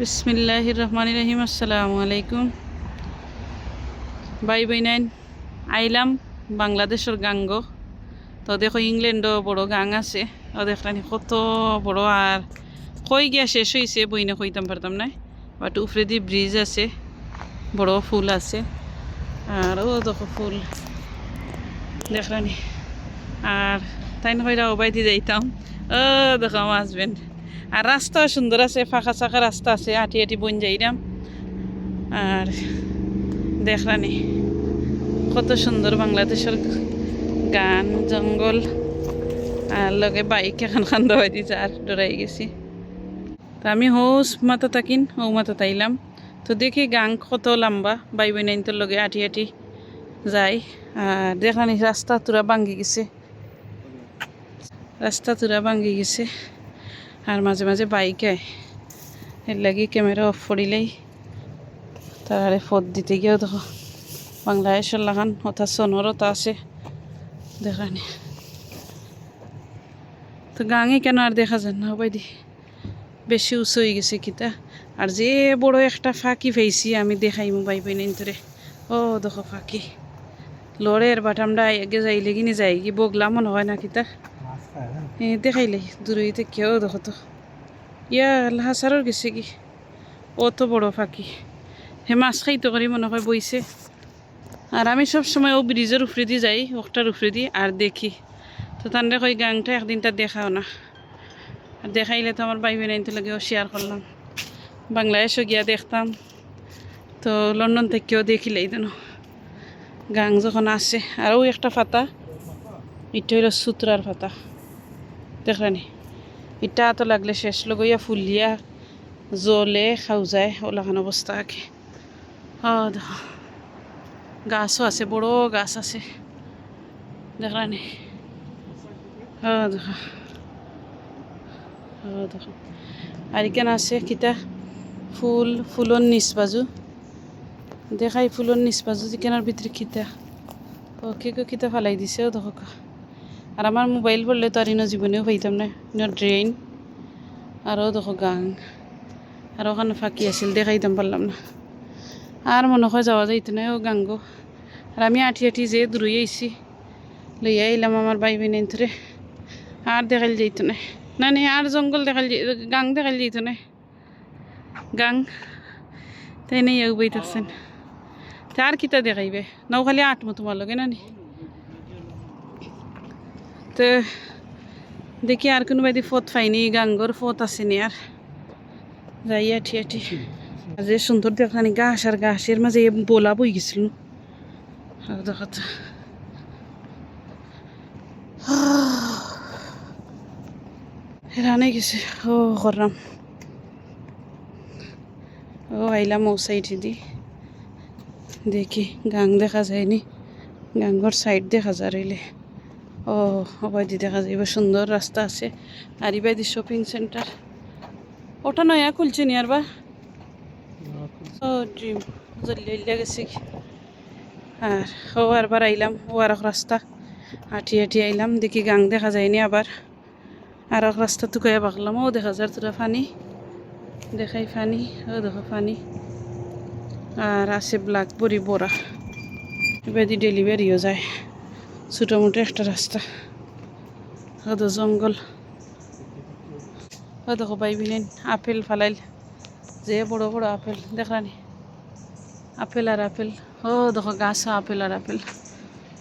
বিসমিল্লাহির রহমান রহিম, আসসালামু আলাইকুম। বাই বইনাইন আইলাম বাংলাদেশের গাঙ্গ। তো দেখো ইংল্যান্ডও বড় গাং আছে। ও দেখলানি কত বড় আর কই গিয়া শেষ হয়েছে বইনে কইতাম পারতাম না। বাট উপরে দিয়ে ব্রিজ আছে, বড় ফুল আছে। আর ও দেখো ফুল। দেখলানি আর তাই না কইরা দিয়ে যাইতাম। ও দেখো আমার হাজবেন্ড আর রাস্তা সুন্দর আছে, ফাঁকা চাকা রাস্তা আছে আটি আটি বন যাইরাম আর দেখলানি কত সুন্দর বাংলাদেশের গান, জঙ্গল, আর লগে বাইক এখন খান দাবাই দিছে আর ডরাই গেছি। তো আমি হোস মাথা থাকিন ও মাথা তাইলাম। তো দেখি গাং কত লম্বা, বাই বই নাইনটোর লগে আটি আটি যাই। আর দেখলানি রাস্তা তুরা ভাঙ্গি গেছে। রাস্তা তুরা ভাঙ্গি গেছে। আর মাঝে মাঝে বাইক এর লাগি ক্যামেরা অফ করিলেই তারারে ফদ দিতে গিয়েও দেখো, বাংলাদেশের লাগান ওটা সনরতা আছে। দেখানি তো গাঙে কেন আর দেখা যায় না বাইদি বেশি উঁচু হয়ে গেছে কিতা। আর যে বড় একটা ফাঁকি পেয়েছি, আমি দেখাই মোবাইল পাই নিন্তরে ও দেখো ফাঁকি। লড়ের বাট আমরা আগে যাইলে কিনে যাই, কি বগলা মনে হয় না কিতা। এ দেখাইলে দূরইতে কেউ দেখো তো ইয়া লাহাসারর গেছে কি অত বড় ফাঁকি হে মাছ খাইতে করি মনে হয় বইছে আর আমি সব সময় ও ব্রিজের উপরে দিয়ে যাই ওটার উপরে দিয়ে আর দেখি তো তান্ডে কই গাংটা একদিন তার দেখাও না আর দেখাইলে তো আমার বাইবে নাইনতে লাগেও শেয়ার করলাম বাংলাদেশও গিয়া দেখতাম তো লন্ডন থেকেও দেখিলেই দেন গাং যখন আসে আর ওই একটা ফাতা এটা হইল সুতরার ফাতা দেখলানি। ইটা তো লাগলে শেষ। লগইয়া ফুলিয়া জলে খাও যায় ওলাখান অবস্থা আগে দেখো গাছও আছে, বড় গাছ আছে। দেখলানি। দেখো ও আর এখানে আছে কিতা? ফুল ফুলর নিচ বাজু দেখাই ফুলর নিচ বাজু যেখানের ভিতরে কিতা। ও কে কে কিতা ফালাই দিছে দেখো আর আমার মোবাইল বললে তো আর ইনো জীবনেও পাইতাম না। ইনো ড্রেন আরও দেখো গাং আর ওখানে ফাঁকি আছিল, দেখাইতাম পারলাম না। আর মনে হয় যাওয়া যাইতো না ও গাঙ্গ আর আমি আঠি আঠি যে দূরই আইছি, লইয়া আইলাম আমার বাই বোন ধরে আর দেখাইল যাইতো না না, নে, আর জঙ্গল দেখাইল গাং দেখাইল যাইতো না গাং তাই নেই বই থাকছেন আর কিতা দেখাইবে? নাও খালি আটমো তোমার লগে নি তো দেখি আর কোনো বাইদি ফত ফাইনি গাঙ্গর ফত আছে নি আর। যাই আঠি আঠি যে সুন্দর দেখানি গাছ আর গাছের মাঝে বোলা বই গেছিল। দেখাতে রানে গেছে। ও করলাম ও, আইলাম ও সাইডে দি। দেখি, গাং দেখা যায়নি। গাঙ্গর সাইড দেখা যায় ও অবাইদি দেখা যায় এবার সুন্দর রাস্তা আছে। আর ইবাইদি শপিং সেন্টার ওটা নয়া খুলছে নি আর বা? ও ড্রিম জল্লি গেছে আর ও আরবার আইলাম ও আর রাস্তা। হাঁটি হাঁটি আইলাম দেখি গাং দেখা যায়নি আবার। আর এক রাস্তা টুকাইয়া বাকলাম ও দেখা যায় তোরা ফানি। দেখাই ফানি ও দেখো ফানি। আর আছে ব্ল্যাক বড়ি। এবার ডেলিভারিও যায়। মোটো একটা রাস্তা। ও তো জঙ্গল। ও দেখো বাইবিনেন আপেল ফালাইল। যে বড় বড় আপেল দেখানি আপেল আর আপেল। ও, দেখো গাছ, আপেল আর আপেল।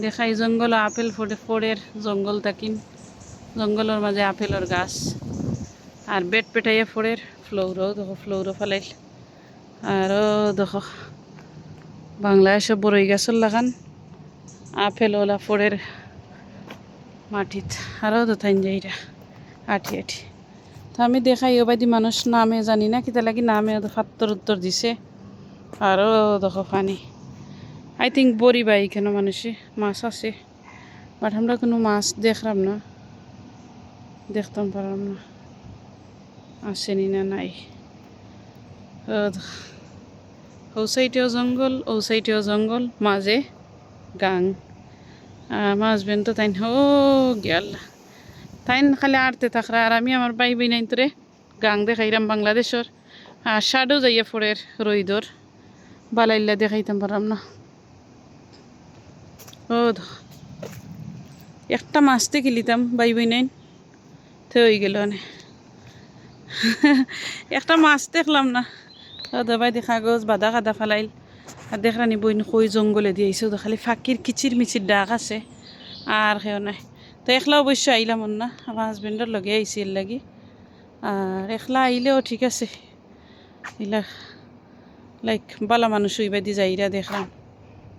দেখাই জঙ্গল, আপেল ফোড়ে ফোড়ের জঙ্গল তাকিন। জঙ্গলের মাঝে আপেলের গাছ। আর বেট পেটাইয়া ফোড়ের ফ্লোরও, দেখো ফ্লোরও ফালাইল। আর ও, দেখো সব বড়ই গাছের লাগান। আপেল, ওলা ফোড়ের মাটিত। আরও তো থাইন যাইরা আঠি আঠি। তো আমি দেখাই ওবাদি মানুষ নামে জানি না, কিতা লাগি নামে ফাত্তর উত্তর দিছে। আরও দেখো পানি। আই থিঙ্ক বড়ি বাই কেন মানুষে, মাছ আছে। বাট আমরা কোনো মাছ দেখলাম না। দেখতাম পারলাম না। আসেনি না, নাই। ও সাইডেও জঙ্গল, ও সাইডেও জঙ্গল, মাঝে। গাং আমার হাজবেন্ড তো তাই ও গেল তাইন খালি আড়তে থাকরা আর আমি আমার বাই বই নাই তোরে গাং দেখাইরাম বাংলাদেশের আর শাডো যাইয়া ফোরের রইদর বালাইল্লা দেখাইতাম পারলাম না ও একটা মাছতে কিলিতাম বাই বই নাইন তো হয়ে গেল অনেক একটা মাছ দেখলাম না দাবাই দেখা গজ বাদা কাদা ফালাইল আর দেখরানি বইন কই জঙ্গলে দিয়েছে তো খালি ফাঁকির কিচির মিচির ডাক আছে। আর সেও নাই। তো একলা অবশ্য আইলাম না, আমার হাজবেন্ডর লগে এর লাগি। আর একলা আইলেও ঠিক আছে। এলা লাইক বালা মানুষ ওইবা দি যাইরা দেখলাম।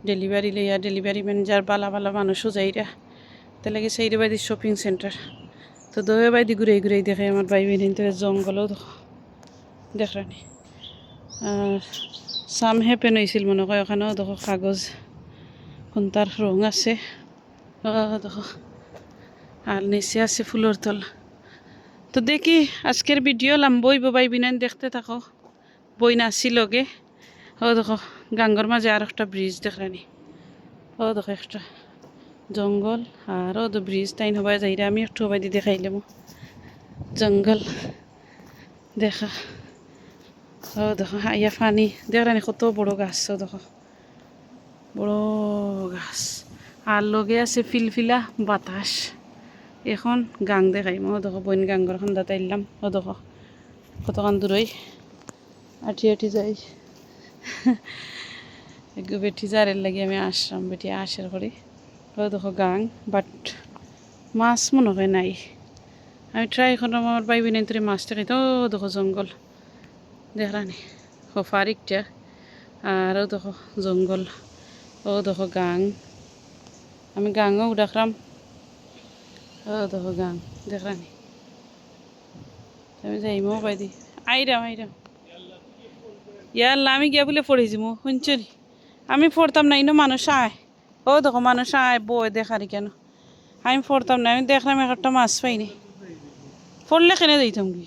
ডেলিভারি লইয়া ডেলিভারি ম্যানেজার বালা বালা মানুষও যাইরা। তার লাগে সেইরে বাদি শপিং সেন্টার তো দয়ে বাইদি ঘুরে ঘুরে দেখে আমার ভাই বোন তো জঙ্গলও দেখরানি আর সাম হেপেন হয়েছিল মনে হয় ওখানেও দেখো কাগজ কোনটার রং আছে দেখো আর নিচে আছে ফুলের তল তো দেখি আজকের ভিডিও লাম্বই বাবাই বিনান দেখতে থাকো বই নাচি লগে ও দেখো গাঙ্গর মাঝে আর একটা ব্রিজ দেখরানি ও দেখো একটা জঙ্গল আর ও তো ব্রিজ তাই হবাই যাইরা আমি একটু হবাই দিয়ে দেখাইলাম জঙ্গল দেখা ও দেখো ইয়া ফানি দেখরানি কত বড় গাছ ও দেখো বড় গাছ আর লগে আছে ফিলফিলা বাতাস এখন গাং দেখাইম ও দেখো বইন গাঙ্গর খান দাতাইলাম ও দেখো কতক্ষণ দূরই আঠি আঠি যাই একটু বেটি যারের লাগি আমি আসলাম বেটি আসার করি ও দেখো গাং বাট মাছ মনে হয় নাই আমি ট্রাই করলাম আমার বাইবি নাই তোর মাছটা খাইতে ও দেখো জঙ্গল হফার একটা আর ও দেখো জঙ্গল, ও দেখো গাং। আমি গাঙও দেখলাম ও দেখো গাং দেখরানি আমি যাইমও বাইদি আইরাম আইরাম। ইয়াল্লা, আমি গিয়া বলে পড়েছি মো, শুনছি আমি পড়তাম না, ইনো মানুষ আয়। ও দেখো মানুষ আয় বই দেখারি কেন? আমি পড়তাম না, আমি দেখলাম একটা মাছ পাইনি। পড়লে কেনে দিতাম কি?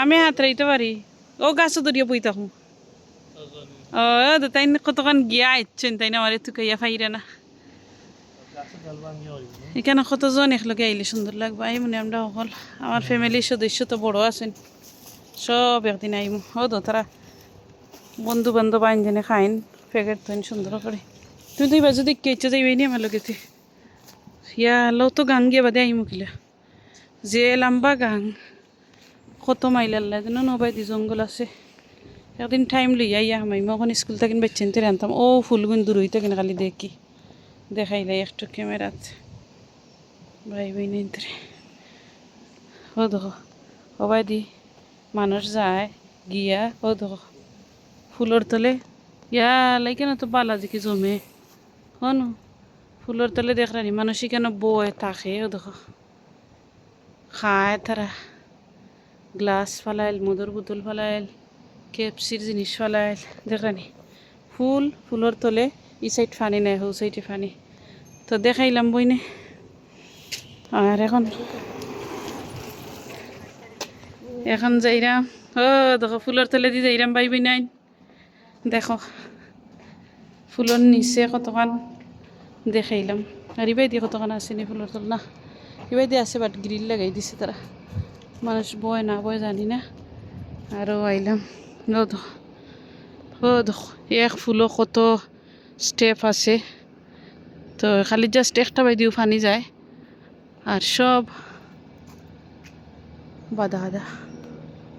আমি হাত রাইতে পারি ও গাছ দরিয়া বই থাকুন ও তাই কতক্ষণ গিয়া আইছেন তাই না আমার একটু ফাইরে না। এখানে কতজন একলগে আইলে সুন্দর লাগবে। আই মনে আমরা সকল আমার ফ্যামিলির সদস্য তো বড় আছেন। সব একদিন আইম ও তো তারা বন্ধু বান্ধব আইন জেনে খাইন প্যাকেট থইন সুন্দর করে তুমি তো এবার যদি কেচে যাইবে নি আমার লগেতে। ইয়া লো তো গান গিয়ে বাদে আইমু কিলা। যে লম্বা গাং কত মাইল আল্লাহ যেন নবাই দি জঙ্গল আছে। একদিন টাইম লইয়া ইয়া আমি মখন স্কুল থাকেন বেচেন তেরে আনতাম ও ফুলগুন দূর হইতে কেন খালি দেখি। দেখাইলে একটু ক্যামেরাত ভাই বই নিন্তরে ও দেখো দি মানুষ যায়, গিয়া, ও দেখো ফুলের তলে, ইয়া লাগে না তো বালাজি কি জমে? হন ফুলের তলে দেখরানি মানুষই কেন বয়ে থাকে ও দেখো। খায় তারা গ্লাস ফালাইল মধুর বোতল ফালাইল, কেপসির জিনিস ফালাইল, দেখানি ফুল ফুলের তলে ই সাইড ফানি নাই হৌ সাইডে ফানি। তো দেখাইলাম বইনে। আর এখন এখন যাইরাম ও, দেখো ফুলের তলে দি যাইরাম বাইবি নাই দেখো ফুলের নিচে কতক্ষণ দেখাইলাম। আর ইবাই দিয়ে কতক্ষণ আসেনি ফুলের তল? না ইবাই দিয়ে আছে বাট গ্রিল লাগাই দিছে তারা। মানুষ বয় না বয় জানি না। আরও আইলাম। এক ফুলও কত স্টেপ আছে। তো খালি জাস্ট একটা বাইদিও ফানি যায়। আর সব বাদা খাদা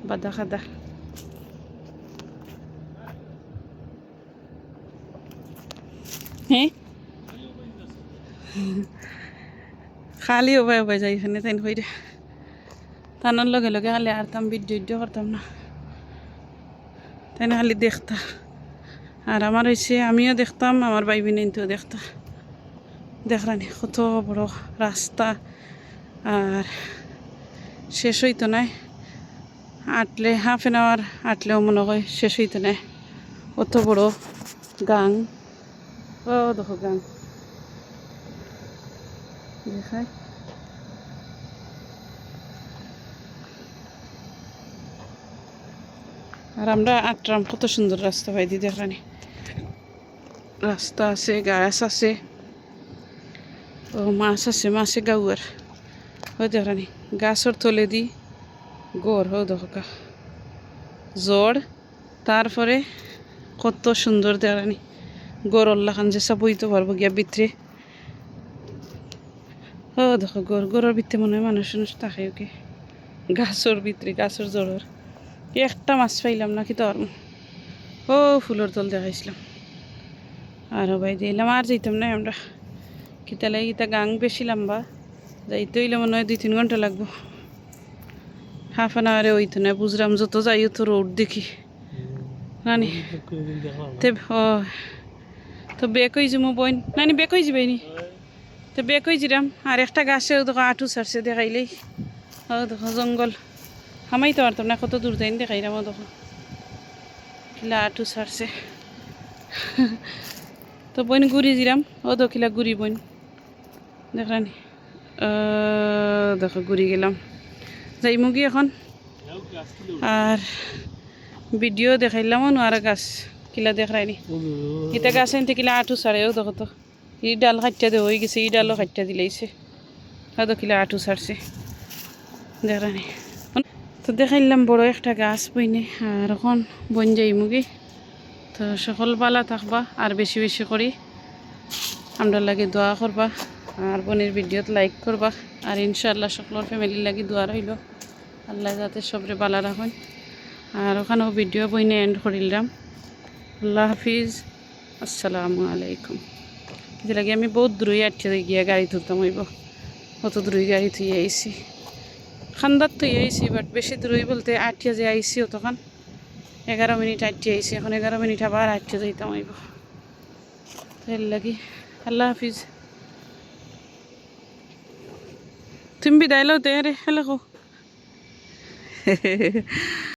বাদা খাদা। হ্যাঁ খালি ওবাই ওবাই যাই এখানে তাই হইরে তানোর লগে লগে খালি আরতাম ভিডিও করতাম না। তাই খালি দেখতা। আর আমার হয়েছে আমিও দেখতাম, আমার ভাই বোনেনতেও দেখতা। দেখরানি কত বড় রাস্তা। আর শেষ হইতো নাই। আটলে হাফ এন আওয়ার আটলেও মনে হয় শেষ হইতো নাই। অত বড় গাং। ও, দেখো গাং। দেখায় আর আমরা আটরাম কত সুন্দর রাস্তা পাই দি দেখানি রাস্তা আছে, গাছ আছে। ও, মাছ আছে, মাছে গাউয়ার। ও দেখানি গাছর তলে দি গড় হো দেখো জ্বর তারপরে কত সুন্দর দেখানি গরল্লা খান যে বইতে পারব গিয়া ভিতরে। ও দেখো গর গরর ভিতরে মনে হয় মানুষ মানুষ থাকে ওকে। গাছর ভিতরে, গাছর জ্বরের একটা মাছ পাইলাম না কি তোর ও, ফুলের তল দেখাইছিলাম। আরও বাই দিলাম, আর যাইতাম না আমরা। কিতালে গীতা গাং বেশি লম্বা যাইতে হইলে মনে হয় দুই তিন ঘণ্টা লাগবো। হাফ অ্যান আওয়ারে হইতো না বুঝলাম যত যাইও তো রোড দেখি। নানি, তে ও, তো বেক হয়ে যাব বইন? নানি বেক হয়ে যাবে নি তো বেক হয়ে আর একটা গাছে দেখো আটু ছাড়ছে দেখাইলেই। ও দেখো জঙ্গল। হামাই তো পারতাম না কত দূর যাইন দেখাইলাম ও দেখো কিলা আটু ছাড়ছে তো বইন ঘুরি দিলাম ও তো কিলা ঘুরি বইন দেখলানি। দেখো ঘুরি গেলাম। যাই মুগি এখন। আর ভিডিও দেখাইলাম নোয়ারা গাছ কিলা দেখাইনি ইটা গাছ এনতে কিলা আটু ছাড়েও দেখো তো। ই ডাল কাটিয়া দে হয়ে গেছে, ই ডালও কাটিয়া দিলাইছে। হয়তো কিলা আটু ছাড়ছে দেখানি তো দেখাইলাম বড় একটা গাছ বইনে, আর এখন বন যাই মুগি। তো সকল বালা থাকবা, আর বেশি বেশি করি। আমরা লাগে দোয়া করবা, আর বোনের ভিডিওত লাইক করবা, আর ইনশাআল্লাহ সকলের ফ্যামিলির লাগি দোয়া রইল। আল্লাহ যাতে সবরে বালা রাখুন। আর ওখানেও ভিডিও বইনে এন্ড করিলাম। আল্লাহ হাফিজ। আসসালামু আলাইকুম। যে লাগে আমি বহুত দূরই আটকে গিয়া গাড়ি তুলতাম হইব। কত দূরই গাড়ি থুই আইছি। খান্দার থুই আইসি বাট বেশি দূরই বলতে আটকে যে আইছি তখন এগারো মিনিট আটটি আইসি এখন এগারো মিনিট আবার আটটি যাইতাম হইব তাই লাগি, আল্লাহ হাফিজ। তুমি বিদায় লো তে রে হ্যালো